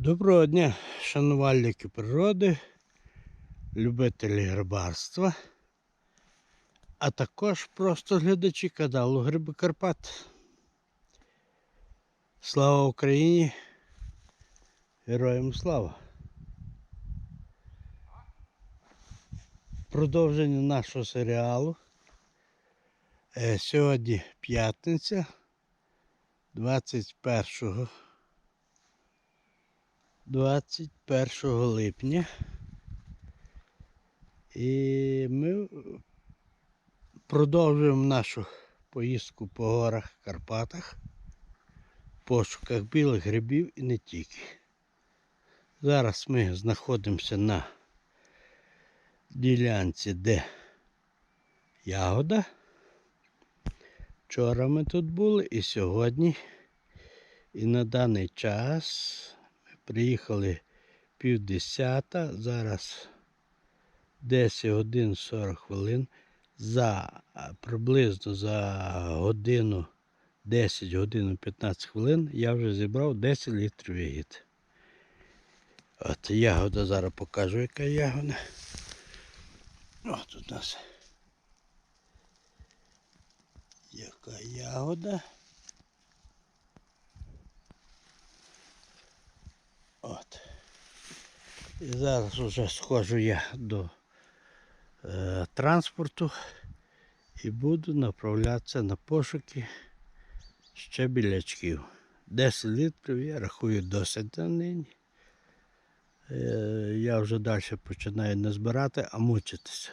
Доброго дня, шанувальники природи, любителі грибарства, а також просто глядачі каналу Гриби Карпат. Слава Україні! Героям слава! Продовження нашого серіалу. Е, Сьогодні п'ятниця 21 21 липня. І ми продовжуємо нашу поїздку по горах Карпатах, пошуках білих грибів і не тільки. Зараз ми знаходимося на ділянці, де ягода. Вчора ми тут були і сьогодні. І на даний час Приїхали півдесята, зараз 10 годин 40 хвилин. За приблизно за годину 10 годин 15 хвилин я вже зібрав 10 літрів ягід. От ягода зараз покажу, яка ягода. О, тут у нас яка ягода. От. І зараз вже схожу я до е, транспорту і буду направлятися на пошуки ще білячків. 10 літрів я рахую досить на нині. Е, я вже далі починаю не збирати, а мучитися.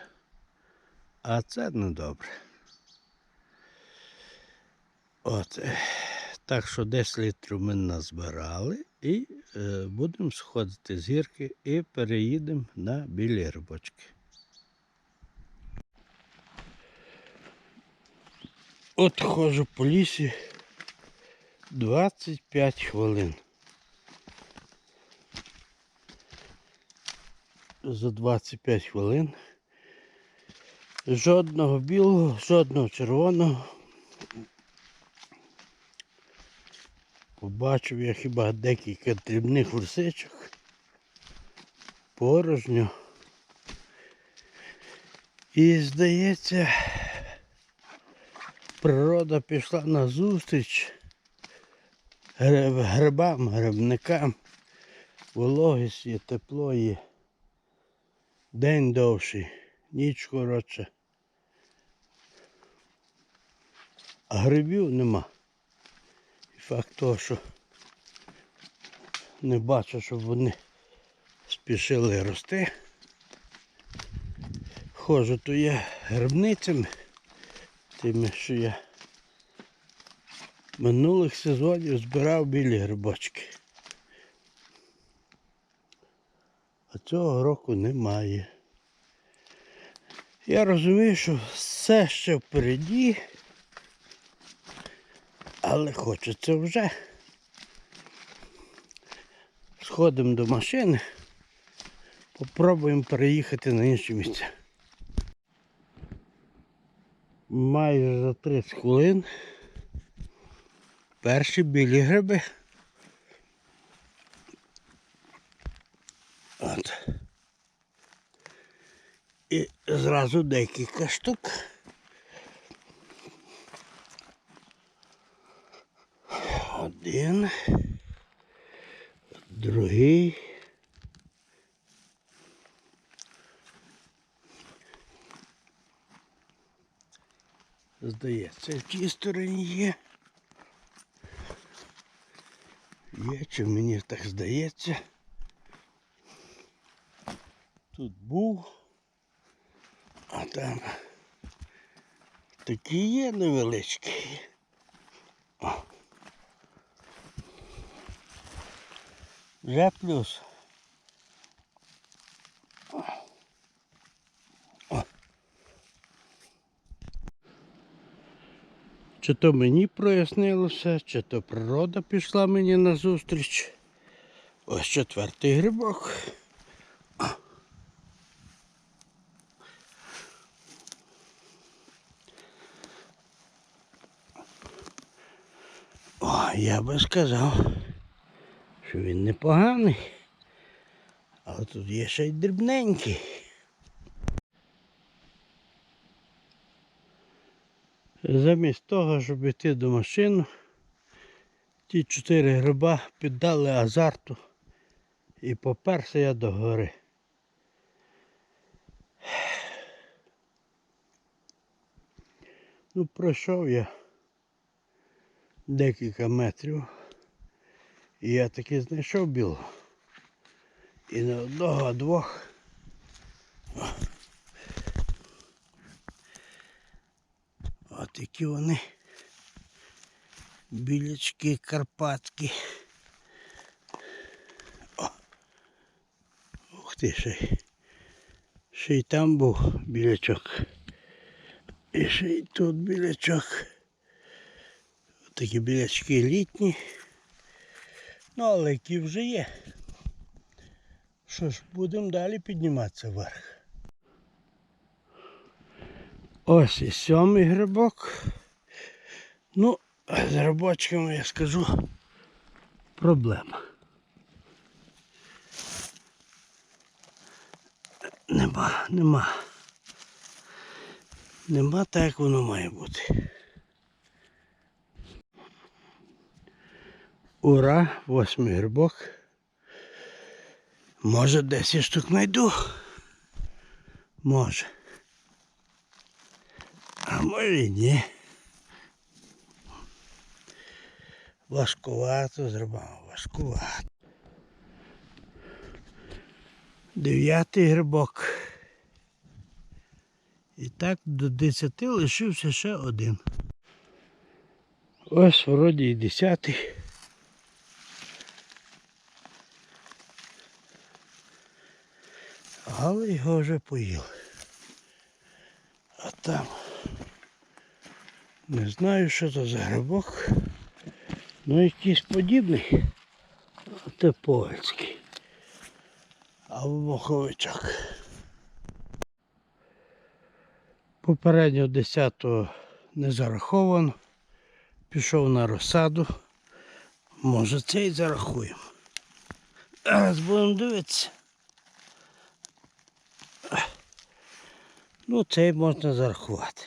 А це не добре. От. Так що 10 літрів ми назбирали і будемо сходити з гірки і переїдемо на білі рибочки. От ходжу по лісі 25 хвилин. За 25 хвилин жодного білого, жодного червоного. Побачив я хіба декілька дрібних лисичок. Порожньо. І здається, природа пішла на зустріч грибам, грибникам. Вологість є, тепло є. День довший, ніч коротше. А грибів нема. Факт того, що не бачу, щоб вони спішили рости. Ходжу то я грибницями, тими, що я минулих сезонів збирав білі грибочки. А цього року немає. Я розумію, що все ще впереді, але хочеться вже. Сходимо до машини, попробуємо переїхати на інші місця. Майже за 30 хвилин перші білі гриби. От. І зразу декілька штук. Один. Другий. Здається, в тій стороні є. Є, чи мені так здається. Тут був, а там такі є невеличкі. Вже плюс. Чи то мені прояснилося, чи то природа пішла мені на зустріч. Ось четвертий грибок. О, я би сказав, що він непоганий. Але тут є ще й дрібненький. Замість того, щоб йти до машини, ті чотири гриба піддали азарту і поперся я до гори. Ну, пройшов я декілька метрів. І я таки знайшов білого. І не одного, а двох. От які вони білячки карпатки. О. Ух ти ще. Ще й там був білячок. І ще й тут білячок. Такі білячки літні. Ну, але які вже є. Що ж, будемо далі підніматися вверх. Ось і сьомий грибок. Ну, з грибочками я скажу проблема. Нема, нема. Нема так, як воно має бути. Ура, восьмий грибок. Може 10 штук знайду. Може. А може і ні. Важкувато зробимо, важкувато. Дев'ятий грибок. І так до 10 лишився ще один. Ось вроді і десятий. Але його вже поїли. А там не знаю, що це за грибок. Ну якийсь подібний. Це польський. Або моховичок. Попередньо 10-го не зараховано. Пішов на розсаду. Може цей зарахуємо. Зараз будемо дивитися. Ну, цей можна зарахувати.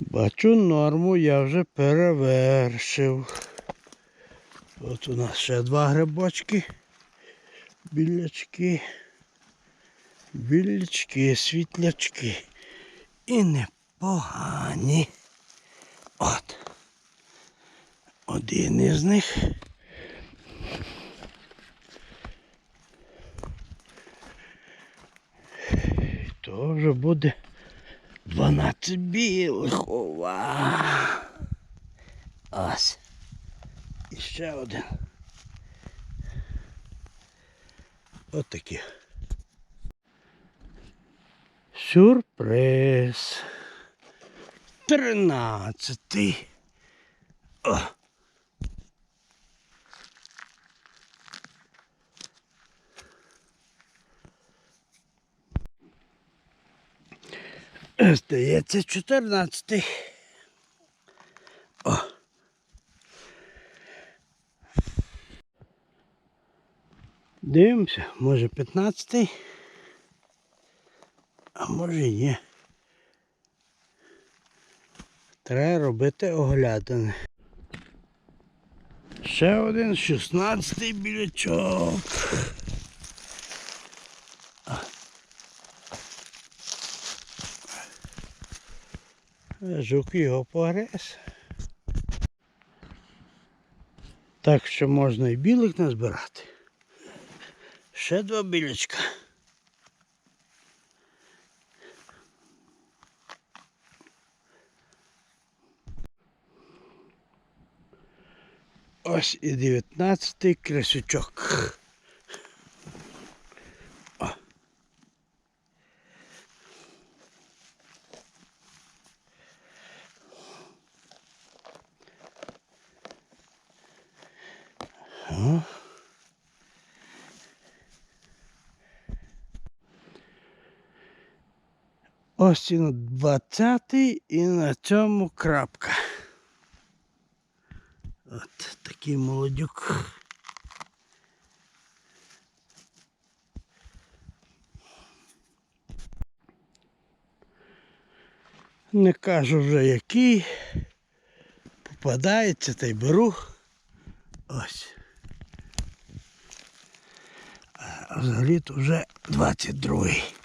Бачу норму я вже перевершив. От у нас ще два грибочки. Білячки. Білячки, світлячки. І непогані. От. Один із них. І то вже буде 12 білих. Ось. І ще один. От такі. Сюрприз. Тринадцятий. О. Здається, чотирнадцятий. О. Дивимося, може п'ятнадцятий, а може і ні. Треба робити оглядини. Ще один шістнадцятий білячок. Жук його погрес. Так що можна і білих назбирати. Ще два білячка. Ось і дев'ятнадцятий красючок. Ось на 20 і на цьому крапка. От такий молодюк. Не кажу вже який. Попадається та й беру. Ось. А взагалі то вже 22-й.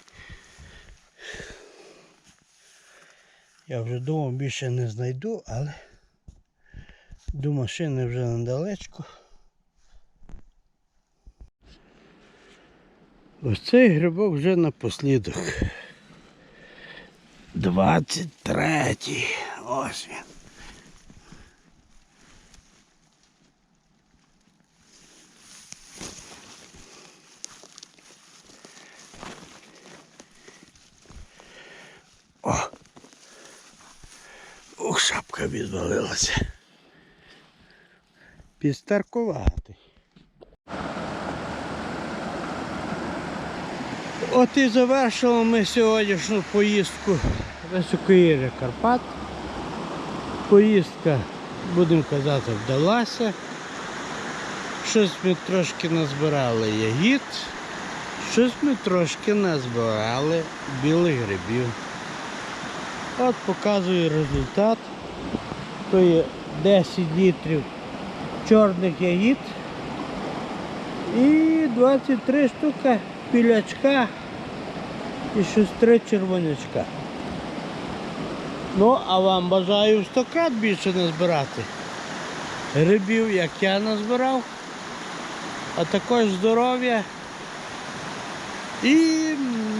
Я вже думав більше не знайду, але до машини вже недалечко. Ось цей грибок вже напослідок. 23-й. Ось він. О! Ух, шапка відвалилася. Підстаркуватий. От і завершили ми сьогоднішню поїздку високоїжа Карпат. Поїздка, будемо казати, вдалася. Щось ми трошки назбирали ягід, щось ми трошки назбирали білих грибів. От показую результат. То є 10 літрів чорних ягід і 23 штука пілячка і щось три червонячка. Ну, а вам бажаю в 100 крат більше назбирати грибів, як я назбирав, а також здоров'я і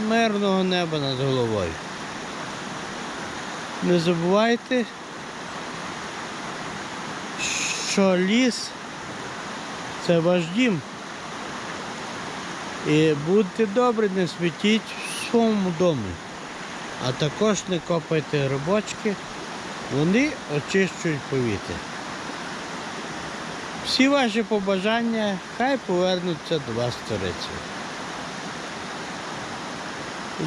мирного неба над головою. Не забувайте, що ліс це ваш дім. І будьте добрі, не смітіть в своєму домі. А також не копайте грибочки, вони очищують повітря. Всі ваші побажання хай повернуться до вас сторицею.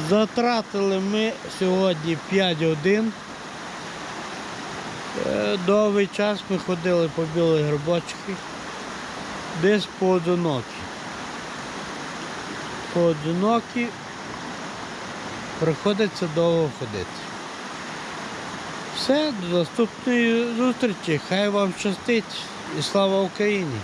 Затратили ми сьогодні 5 годин. Е, Довгий час ми ходили по білих грибочки, десь поодинокі. Поодинокі приходиться довго ходити. Все, до наступної зустрічі. Хай вам щастить і слава Україні!